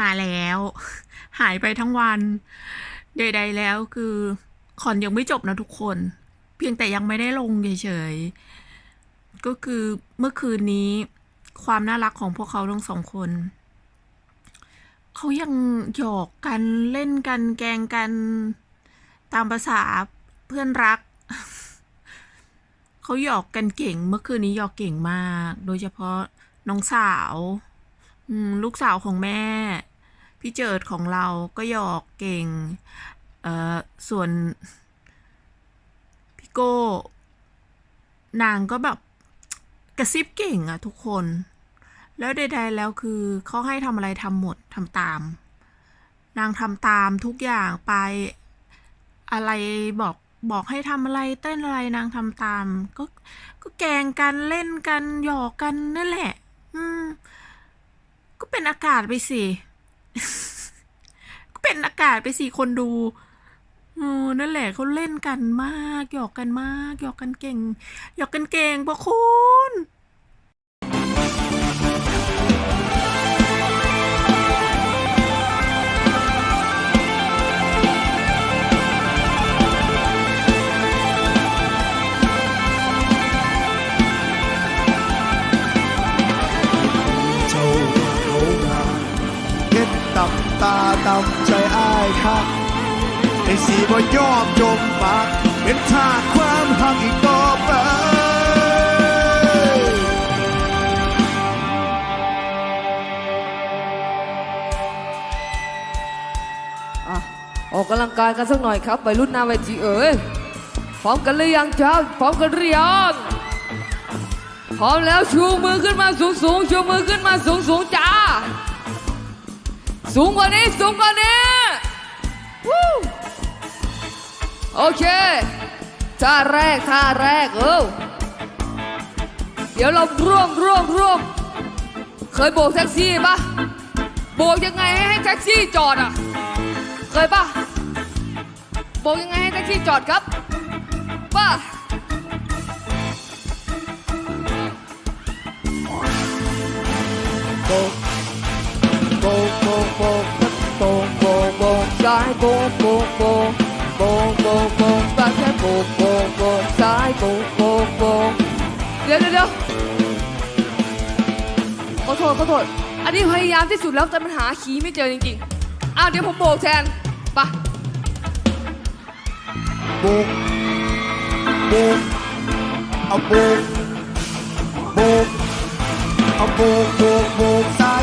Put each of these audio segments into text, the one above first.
มาแล้ว หายไปทั้งวัน ใดๆแล้วคือคอนยังไม่จบนะทุกคน เพียงแต่ยังไม่ได้ลงเฉยๆ ก็คือเมื่อคืนนี้ความน่ารักของพวกเขาทั้งสองคน เขายังหยอกกันเล่นกันแกงกันตามภาษาเพื่อนรัก เขาหยอกกันเก่ง เมื่อคืนนี้หยอกเก่งมาก โดยเฉพาะน้องสาว ลูกสาวของแม่ พี่เจิดของเราก็หยอกเก่ง เอ่อ ส่วนพี่โก้ นางก็แบบกระซิบเก่งอะทุกคน แล้วใดๆแล้วคือเขาให้ทำอะไรทำหมดทำตาม นางทำตามทุกอย่างไปอะไรบอกบอกให้ทำอะไรเต้นอะไรนางทำตาม ก็ก็แกงกันเล่นกันหยอกกันนั่นแหละ อืม ก็เป็นอากาศไปสิ เป็นอากาศไปสี่คนดูโอ้นั่นแหละเขาเล่นกันมาก หยอกกันมาก หยอกกันเก่ง หยอกกันเก่งพวกคุณ ตำใจอ้ายคักไอ้สีบ่ยอมจมปากเป็นทาความหักอีกต่อไปออกกำลังกายกันสักหน่อยครับไปรุ่นหน้าเวทีเอ๋ยพร้อมกันหรือยังจ้าพร้อมกันหรือยังพร้อมแล้วชูมือขึ้นมาสูงสูงชูมือขึ้นมาสูงสูงจ้า สูงกว่านี้สูงกว่านี้วู้โอเคท่าแรกท่าแรกเออเดี๋ยวเราร่วมร่วมร่วมเคยโบกแท็กซี่ปะโบกยังไงให้แท็กซี่จอดอะ เคยปะโบกยังไงให้แท็กซี่จอดครับปะาโบก โบกโบกโบกโบกซ้ายโบกโบกโบกโบกบกบกซ้ายโบกโบกโบกซ้ายโบกโบกบกเดี๋ยวเดี๋ยวเขอโทษขอโทษอันนี้พยายามที่สุดแล้วแต่มันหาขีไม่เจอจริงๆอ้าวเดี๋ยวผมโบกแทนไปโบกโบกเอาโบกโบกเอาโบกโบกโบกซ้าย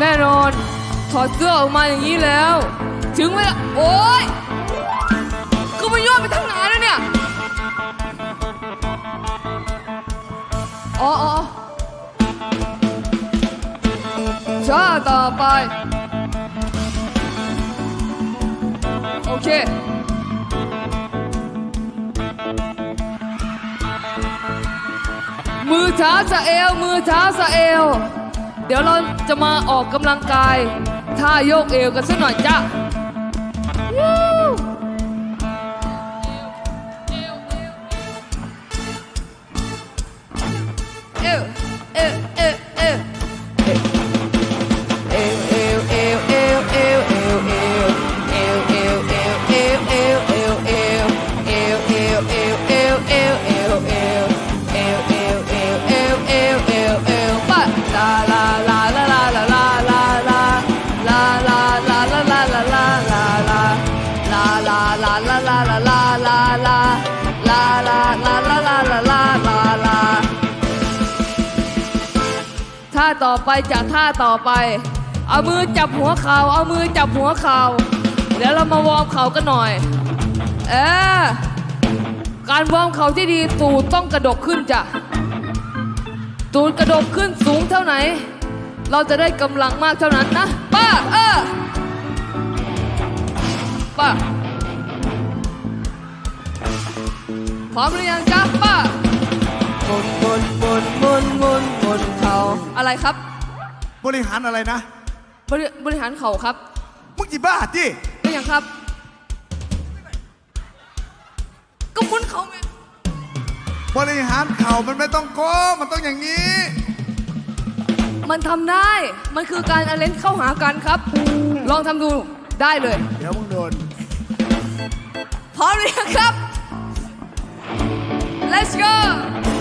แน่นอนถอดเสื้อออกมาอย่างนี้แล้ว ถึงเวลาโอ๊ยก็ไม่ยอดไปทั้งไหนแล้วเนี่ยอ๋ออ๋อชาต่อไป โอเคมือเท้าสะเอวมือเท้าสะเอว เดี๋ยวเราจะมาออกกำลังกายท่ายกเอวกันสักหน่อยจ้า ลาลาลาลาลาลาลาลาลาลาลาลาลาลาลาลาท่าต่อไปจากท่าต่อไป เอามือจับหัวเข่าเอามือจับหัวเข่าเดี๋ยวเรามาวอร์มเข่ากันหน่อย เออการวอร์มเข่าที่ดีตูดต้องกระดกขึ้นจ้ะตูดกระดกขึ้นสูงเท่าไหน เราจะได้กำลังมากเท่านั้นนะป้าเออป้า ร้อมหรือยังจ๊ะป้าหมุนหมุนหมุนหมุนหมุนหมุนเขาอะไรครับ บริหารอะไรนะ บริบริหารเข่าครับมึงจีบ้าจีเป็นยังครับ ก็หมุนเข่าไงบริหารเข่ามันไม่ต้องโก้มันต้องอย่างนี้ มันทำได้ มันคือการอเลนเข้าหากันครับ ลองทำดูได้เลย เดี๋ยวมึงโดน พร้อมหรือยังครับ let's go